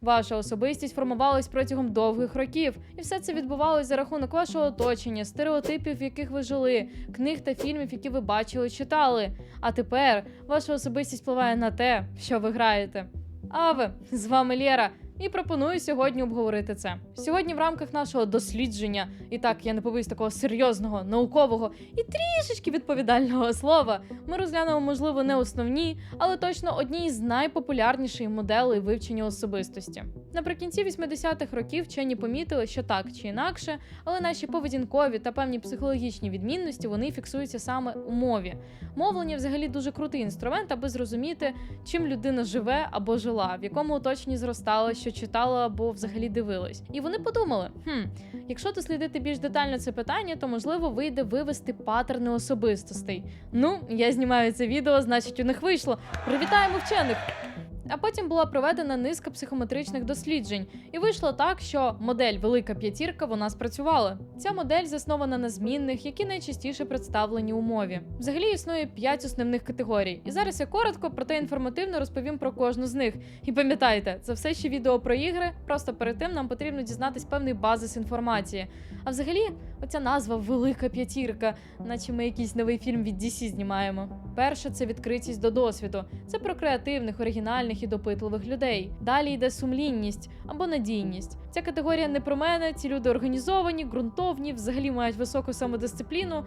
Ваша особистість формувалась протягом довгих років, і все це відбувалось за рахунок вашого оточення, стереотипів, в яких ви жили, книг та фільмів, які ви бачили, читали. А тепер ваша особистість впливає на те, що ви граєте. А ви з вами Лєра. І пропоную сьогодні обговорити це. Сьогодні в рамках нашого дослідження, і так я не побоюсь такого серйозного, наукового і трішечки відповідального слова, ми розглянемо, можливо, не основні, але точно одні з найпопулярніших моделей вивчення особистості. Наприкінці 80-х років вчені помітили, що так чи інакше, але наші поведінкові та певні психологічні відмінності вони фіксуються саме у мові. Мовлення взагалі дуже крутий інструмент, аби зрозуміти, чим людина живе або жила, в якому оточенні зростала, що читала або взагалі дивилась. І вони подумали: хм, якщо дослідити більш детально це питання, то можливо вийде вивести паттерни особистостей. Ну, я знімаю це відео, значить у них вийшло. Привітаємо вчених! А потім була проведена низка психометричних досліджень, і вийшло так, що модель Велика П'ятірка вона спрацювала. Ця модель заснована на змінних, які найчастіше представлені у мові. Взагалі існує п'ять основних категорій. І зараз я коротко, проте інформативно розповім про кожну з них. І пам'ятайте, це все ще відео про ігри. Просто перед тим нам потрібно дізнатись певний базис інформації. А взагалі, оця назва Велика П'ятірка, наче ми якийсь новий фільм від DC знімаємо. Перше це відкритість до досвіду. Це про креативних, оригінальних і допитливих людей. Далі йде сумлінність або надійність. Ця категорія не про мене. Ці люди організовані, ґрунтовні, взагалі мають високу самодисципліну.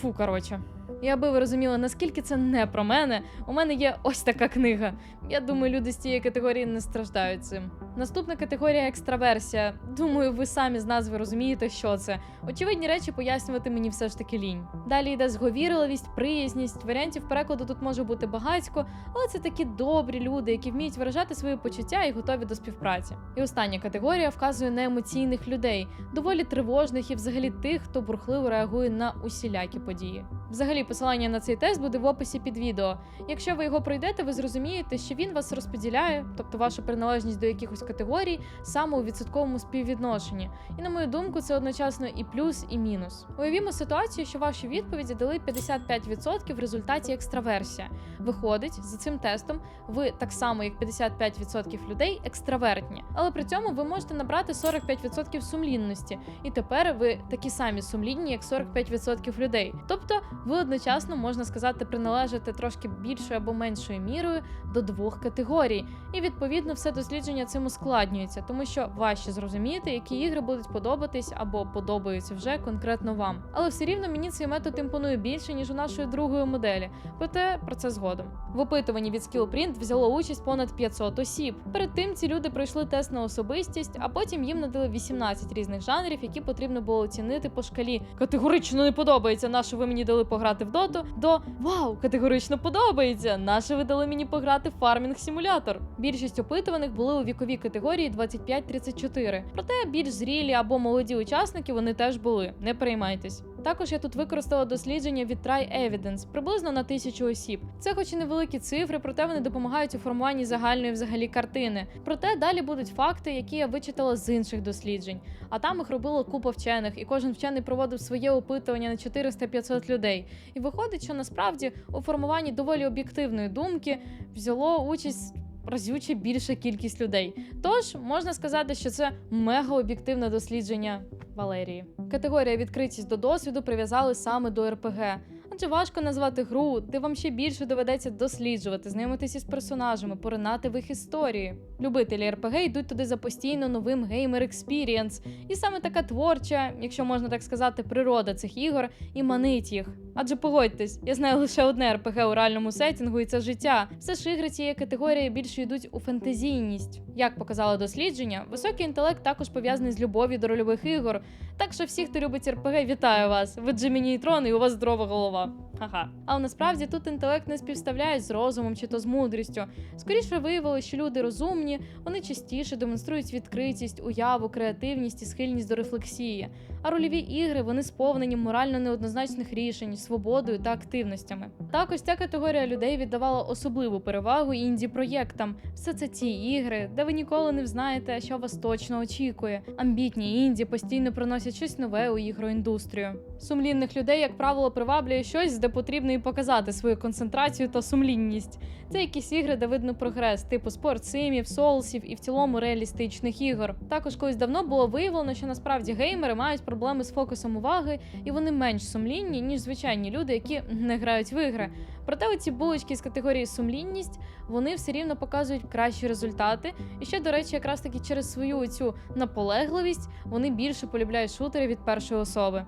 Фу, коротше. І аби ви розуміли, наскільки це не про мене, у мене є ось така книга. Я думаю, люди з цієї категорії не страждають цим. Наступна категорія екстраверсія. Думаю, ви самі з назви розумієте, що це. Очевидні речі пояснювати мені все ж таки лінь. Далі йде зговірливість, приязність. Варіантів перекладу тут може бути багатько, але це такі добрі люди, які вміють виражати свої почуття і готові до співпраці. І остання категорія вказує на емоційних людей, доволі тривожних і взагалі тих, хто бурхливо реагує на усілякі події. Взагалі, посилання на цей тест буде в описі під відео. Якщо ви його пройдете, ви зрозумієте, що він вас розподіляє, тобто вашу приналежність до якихось категорій, саме у відсотковому співвідношенні. І на мою думку, це одночасно і плюс, і мінус. Уявімо ситуацію, що ваші відповіді дали 55% в результаті екстраверсія. Виходить, за цим тестом ви так само, як 55% людей, екстравертні, але при цьому ви можете набрати 45% сумлінності, і тепер ви такі самі сумлінні, як 45% людей. Тобто ви одночасно можна сказати приналежите трошки більшою або меншою мірою до двох категорій. І відповідно все дослідження цим ускладнюється, тому що важче зрозуміти, які ігри будуть подобатись або подобаються вже конкретно вам. Але все рівно мені цей метод імпонує більше ніж у нашої другої моделі. Проте про це згодом. В опитуванні від Skillprint взяло участь понад 500 осіб. Перед тим ці люди пройшли тест на особистість, а потім їм надали 18 різних жанрів, які потрібно було оцінити по шкалі. Категорично не подобається, на що ви мені дали пограти в доту. До вау, категорично подобається. Наше видали мені пограти в фармінг симулятор. Більшість опитуваних були у віковій категорії 25-34. Проте більш зрілі або молоді учасники вони теж були. Не переймайтесь. Також я тут використала дослідження від Try Evidence приблизно на тисячу осіб. Це, хоч і невеликі цифри, проте вони допомагають у формуванні загальної взагалі картини. Проте далі будуть факти, які я вичитала з інших досліджень. А там їх робила купа вчених, і кожен вчений проводив своє опитування на 400-500 людей. І виходить, що насправді у формуванні доволі об'єктивної думки взяло участь. Разюче більша кількість людей. Тож можна сказати, що це мега об'єктивне дослідження Валерії. Категорія відкритість до досвіду прив'язали саме до РПГ. Адже важко назвати гру, де вам ще більше доведеться досліджувати, знайомитися з персонажами, поринати в їх історії. Любителі РПГ йдуть туди за постійно новим геймер експірієнс, і саме така творча, якщо можна так сказати, природа цих ігор і манить їх. Адже погодьтесь, я знаю лише одне РПГ у реальному сетінгу, і це життя. Все ж ігри цієї категорії більше йдуть у фентезійність. Як показало дослідження, високий інтелект також пов'язаний з любов'ю до рольових ігор. Так що всі, хто любить РПГ, вітаю вас! Ви Джимі Нейтрон і у вас здорова голова. Ха-ха. Але насправді тут інтелект не співставляють з розумом чи то з мудрістю. Скоріше виявилося, що люди розумні, вони частіше демонструють відкритість, уяву, креативність і схильність до рефлексії. А рольові ігри вони сповнені морально неоднозначних рішень, свободою та активностями. Також ця категорія людей віддавала особливу перевагу інді-проєктам. Все це ті ігри, де ви ніколи не знаєте, що вас точно очікує. Амбітні інді постійно приносять щось нове у ігроіндустрію. Сумлінних людей, як правило, приваблює щось, де потрібно і показати свою концентрацію та сумлінність. Це якісь ігри, де видно прогрес, типу спортсимів, соулсів і в цілому реалістичних ігор. Також колись давно було виявлено, що насправді геймери мають проблеми з фокусом уваги, і вони менш сумлінні, ніж звичайні люди, які не грають в ігри. Проте оці булочки з категорії сумлінність вони все рівно показують кращі результати. І ще, до речі, якраз таки через свою цю наполегливість вони більше полюбляють шутери від першої особи.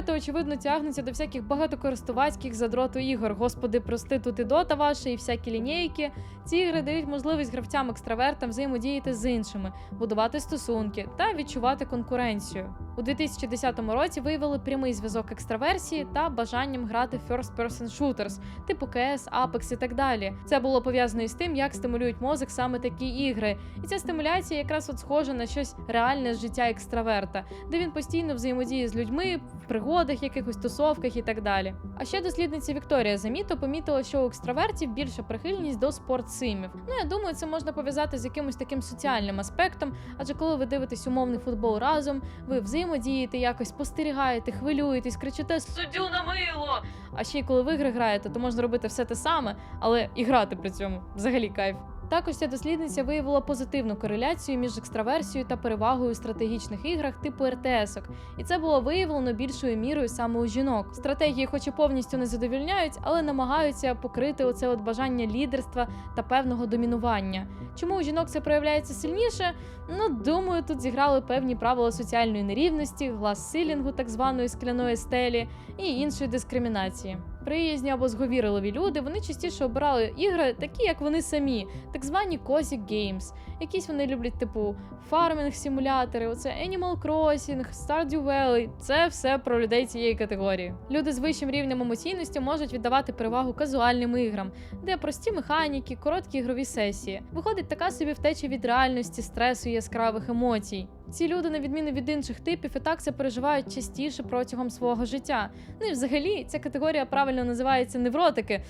Екстраверти, очевидно, тягнуться до всяких багатокористувацьких задроту ігор. Господи, прости, тут і дота ваша, і всякі лінійки. Ці ігри дають можливість гравцям-екстравертам взаємодіяти з іншими, будувати стосунки та відчувати конкуренцію. У 2010 році виявили прямий зв'язок екстраверсії та бажанням грати в first-person shooters, типу CS, Apex і так далі. Це було пов'язано із тим, як стимулюють мозок саме такі ігри. І ця стимуляція якраз от схожа на щось реальне з життя екстраверта, де він постійно взаємодіє з людьми пригодах, якихось тусовках і так далі. А ще дослідниця Вікторія Заміто помітила, що у екстравертів більша прихильність до спортсимів. Ну я думаю, це можна пов'язати з якимось таким соціальним аспектом, адже коли ви дивитесь умовний футбол разом, ви взаємодієте якось, спостерігаєте, хвилюєтесь, кричите суддю на мило. А ще й коли в ігри граєте, то можна робити все те саме, але і грати при цьому взагалі кайф. Також ця дослідниця виявила позитивну кореляцію між екстраверсією та перевагою у стратегічних іграх типу РТС-ок. І це було виявлено більшою мірою саме у жінок. Стратегії, хоч і повністю не задовільняють, але намагаються покрити оце от бажання лідерства та певного домінування. Чому у жінок це проявляється сильніше? Ну, думаю, тут зіграли певні правила соціальної нерівності, глас силінгу, так званої скляної стелі, і іншої дискримінації. Приязні або зговірливі люди вони частіше обирали ігри, такі як вони самі, так звані Cozy Games. Якісь вони люблять, типу фармінг симулятори, оце Animal Crossing, Stardew Valley. Це все про людей цієї категорії. Люди з вищим рівнем емоційності можуть віддавати перевагу казуальним іграм, де прості механіки, короткі ігрові сесії. Виходить така собі втеча від реальності, стресу і яскравих емоцій. Ці люди, на відміну від інших типів, і так це переживають частіше протягом свого життя. Ну і взагалі ця категорія правильно називається невротики,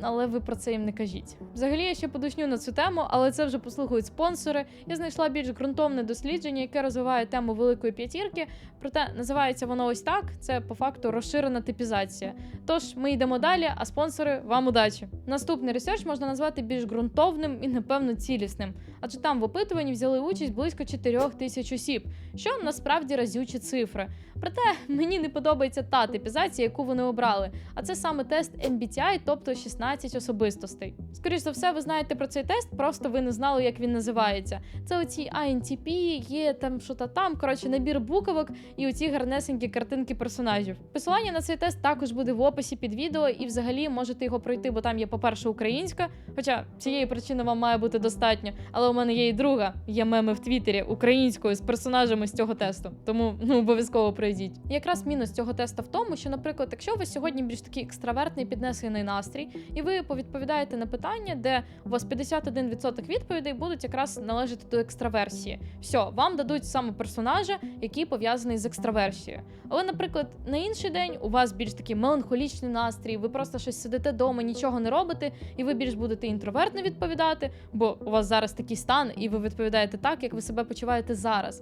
але ви про це їм не кажіть. Взагалі я ще подушню на цю тему, але це вже послухають спонсори. Я знайшла більш ґрунтовне дослідження, яке розвиває тему великої п'ятірки. Проте називається воно ось так: це по факту розширена типізація. Тож ми йдемо далі, а спонсори вам удачі. Наступний ресерч можна назвати більш ґрунтовним і напевно цілісним, адже там в опитуванні взяли участь близько 4 тисяч осіб, що насправді разючі цифри. Проте мені не подобається та типізація, яку вони обрали. А це саме тест MBTI, тобто 16 особистостей. Скоріше за все, ви знаєте про цей тест, просто ви не знали, як він називається. Це оці INTP, є там що то там, коротше, набір буквок і оці гарнесенькі картинки персонажів. Посилання на цей тест також буде в описі під відео, і взагалі можете його пройти, бо там є, по-перше, українська. Хоча цієї причини вам має бути достатньо. Але у мене є і друга. Є меми в Твіттері українською з персонажами з цього тесту. Тому ну обов'язково пройдіть. І якраз мінус цього теста в тому, що, наприклад, якщо вас сьогодні більш такий екстравертний піднесений настрій, і ви повідповідаєте на питання, де у вас 51% відповідей будуть якраз належати до екстраверсії. Все, вам дадуть саме персонажа, який пов'язаний з екстраверсією. Але, наприклад, на інший день у вас більш такий меланхолічний настрій, ви просто щось сидите вдома, нічого не робите, і ви більш будете інтровертно відповідати, бо у вас зараз такий стан, і ви відповідаєте так, як ви себе почуваєте зараз.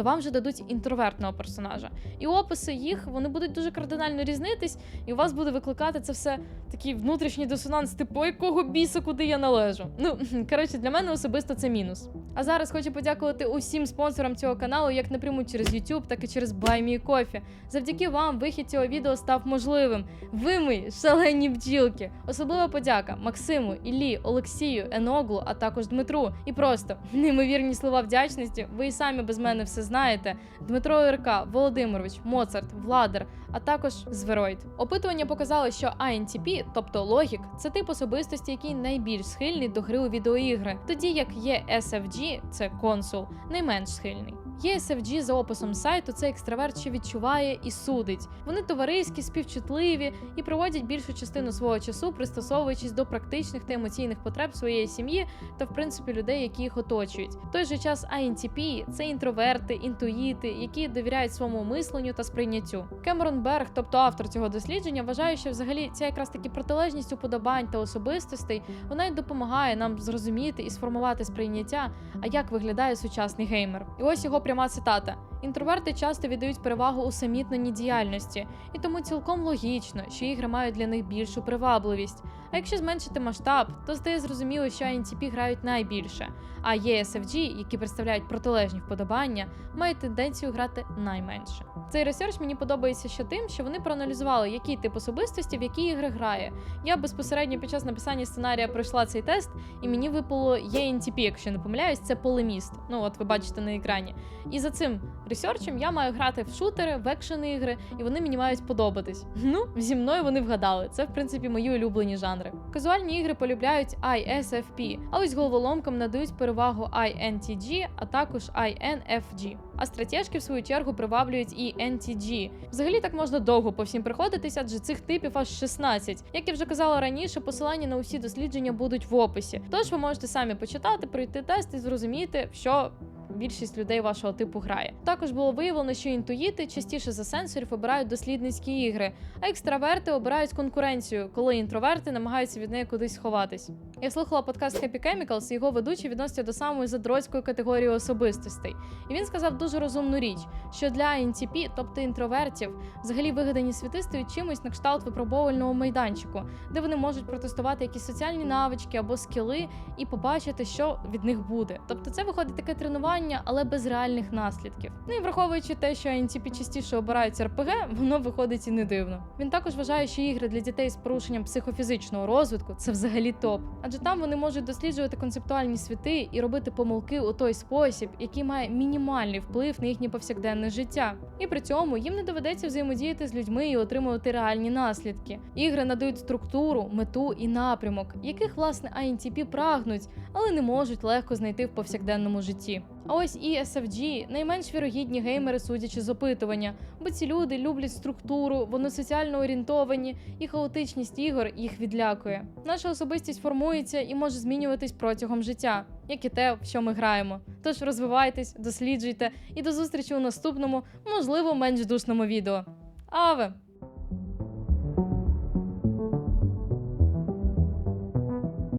То вам вже дадуть інтровертного персонажа. І описи їх вони будуть дуже кардинально різнитись, і у вас буде викликати це все такий внутрішній дисонанс, типу якого біса, куди я належу. Ну коротше, для мене особисто це мінус. А зараз хочу подякувати усім спонсорам цього каналу, як напряму через YouTube, так і через BuyMeCoffee. Завдяки вам вихід цього відео став можливим. Ви мої шалені бджілки. Особлива подяка Максиму, Іллі, Олексію, Еноглу, а також Дмитру. І просто неймовірні слова вдячності. Ви і самі без мене все знаєте. Дмитро Ірка, Володимирович, Моцарт, Владер, а також Звероїд. Опитування показали, що INTP, тобто логік, це тип особистості, який найбільш схильний до гри у відеоігри, тоді як є SFG, це консул, найменш схильний. ESFG за описом сайту це екстраверт, що відчуває і судить. Вони товариські, співчутливі і проводять більшу частину свого часу, пристосовуючись до практичних та емоційних потреб своєї сім'ї та, в принципі, людей, які їх оточують. В той же час INTP – це інтроверти, інтуїти, які довіряють своєму мисленню та сприйняттю. Кемерон Берг, тобто автор цього дослідження, вважає, що взагалі ця якраз таки протилежність уподобань та особистостей вона й допомагає нам зрозуміти і сформувати сприйняття, а як виглядає сучасний геймер. І ось його пряма цитата: Інтроверти часто віддають перевагу усамітненій діяльності, і тому цілком логічно, що ігри мають для них більшу привабливість. А якщо зменшити масштаб, то стає зрозуміло, що INTP грають найбільше, а ESFG, які представляють протилежні вподобання, мають тенденцію грати найменше. Цей ресерч мені подобається ще тим, що вони проаналізували, який тип особистості в які ігри грає. Я безпосередньо під час написання сценарія пройшла цей тест, і мені випало ENTP, якщо не помиляюсь, це полеміст. Ну от ви бачите на екрані. І за цим ресерчем я маю грати в шутери, в екшен ігри, і вони мені мають подобатись. Ну, зі мною вони вгадали. Це, в принципі, мої улюблені жанри. Казуальні ігри полюбляють ISFP, а ось головоломкам надають перевагу INTG, а також INFG. А стратежки, в свою чергу, приваблюють і NTG. Взагалі так можна довго по всім приходитись, адже цих типів аж 16. Як я вже казала раніше, посилання на усі дослідження будуть в описі. Тож ви можете самі почитати, пройти тест і зрозуміти, що більшість людей вашого типу грає. Також було виявлено, що інтуїти частіше за сенсорів обирають дослідницькі ігри, а екстраверти обирають конкуренцію, коли інтроверти намагаються від неї кудись сховатись. Я слухала подкаст Happy Chemicals, і його ведучий відноситься до самої задроцької категорії особистостей. І він сказав дуже розумну річ, що для INTP, тобто інтровертів, взагалі вигадані світи стають чимось на кшталт випробовувального майданчику, де вони можуть протестувати якісь соціальні навички або скіли і побачити, що від них буде. Тобто це виходить таке тренування, але без реальних наслідків. Ну і враховуючи те, що INTP частіше обирають РПГ, воно виходить і не дивно. Він також вважає, що ігри для дітей з порушенням психофізичного розвитку це взагалі топ. Адже там вони можуть досліджувати концептуальні світи і робити помилки у той спосіб, який має мінімальний вплив на їхнє повсякденне життя. І при цьому їм не доведеться взаємодіяти з людьми і отримувати реальні наслідки. Ігри надають структуру, мету і напрямок, яких власне INTP прагнуть, але не можуть легко знайти в повсякденному житті. А ось і SFG – найменш вірогідні геймери, судячи з опитування, бо ці люди люблять структуру, вони соціально орієнтовані, і хаотичність ігор їх відлякує. Наша особистість формується і може змінюватись протягом життя, як і те, в що ми граємо. Тож розвивайтесь, досліджуйте і до зустрічі у наступному, можливо, менш душному відео. Аве!